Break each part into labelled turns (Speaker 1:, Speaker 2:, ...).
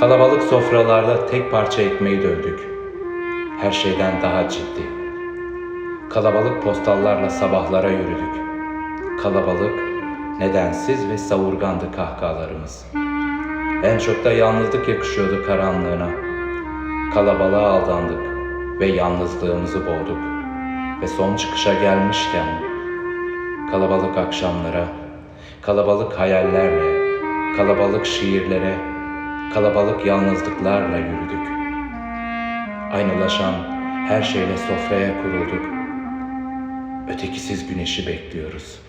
Speaker 1: Kalabalık sofralarda tek parça ekmeği dövdük. Her şeyden daha ciddi. Kalabalık postallarla sabahlara yürüdük. Kalabalık, nedensiz ve savurgandı kahkahalarımız. En çok da yalnızlık yakışıyordu karanlığına. Kalabalığa aldandık ve yalnızlığımızı boğduk. Ve son çıkışa gelmişken kalabalık akşamlara, kalabalık hayallerle, kalabalık şiirlere, kalabalık yalnızlıklarla yürüdük. Aynılaşan her şeyle sofraya kurulduk. Ötekisiz güneşi bekliyoruz.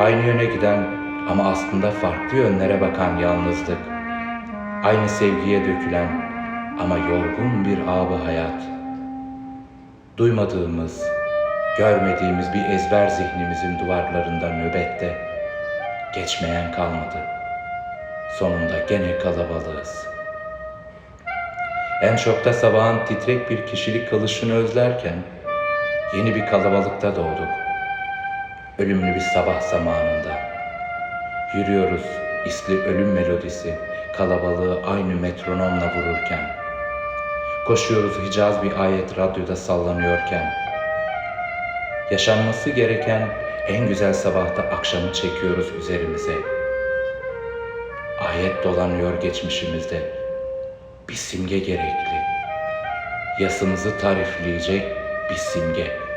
Speaker 1: Aynı yöne giden ama aslında farklı yönlere bakan yalnızlık. Aynı sevgiye dökülen ama yorgun bir ağabey hayat. Duymadığımız, görmediğimiz bir ezber zihnimizin duvarlarında nöbette geçmeyen kalmadı. Sonunda gene kalabalığız. En çok da sabahın titrek bir kişilik kalışını özlerken yeni bir kalabalıkta doğduk. Ölümlü bir sabah zamanında. Yürüyoruz isli ölüm melodisi kalabalığı aynı metronomla vururken. Koşuyoruz Hicaz bir ayet radyoda sallanıyorken. Yaşanması gereken en güzel sabahta akşamı çekiyoruz üzerimize. Ayet dolanıyor geçmişimizde. Bir simge gerekli. Yasımızı tarifleyecek bir simge.